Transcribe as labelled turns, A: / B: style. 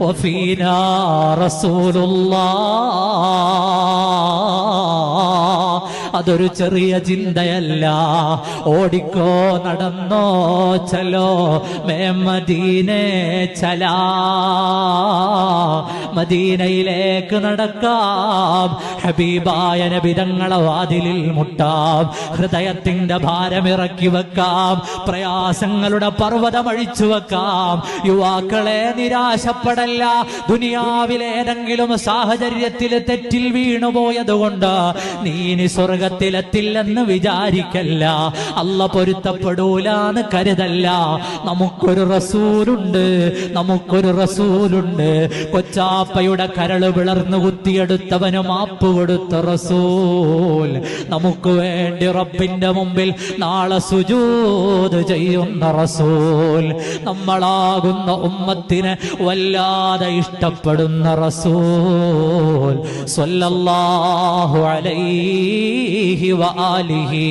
A: وفينا رسول الله അതൊരു ചെറിയ ചിന്തയല്ല ഓടിക്കോ നടന്നോ ചലോ മേ മദീനെ ചലാ മദീനയിലേക്ക് നടക്കാം. ഹബീബായ നബിതങ്ങളെ വാതിലിൽ മുട്ടാം. ഹൃദയത്തിന്റെ ഭാരമിറക്കി വെക്കാം. പ്രയാസങ്ങളുടെ പർവതം അഴിച്ചു വെക്കാം. യുവാക്കളെ നിരാശപ്പെടല്ല. ദുനിയാവിലേതെങ്കിലും സാഹചര്യത്തിൽ തെറ്റിൽ വീണുപോയതുകൊണ്ട് നീനി സ്വർഗത്തിലെത്തില്ലെന്ന് വിചാരിക്കല്ല. അല്ല പൊരുത്തപ്പെടൂലാന്ന് കരുതല്ല. നമുക്കൊരു റസൂലുണ്ട്. നമുക്കൊരു റസൂലുണ്ട്. കൊച്ചാപ്പയുടെ കരൾ വിളർന്നു കുത്തിയെടുത്തവന് മാപ്പ് കൊടുത്ത റസൂൽ നമുക്ക് വേണ്ടി റബ്ബിന്റെ മുമ്പിൽ നാളെ സുജൂത് ചെയ്യുന്ന റസൂൽ നമ്മളാകുന്ന ഉമ്മത്തിനെ വല്ലാതെ ഇഷ്ടപ്പെടുന്ന റസൂൽ സ്വല്ലല്ലാഹു അലൈഹി വആലിഹി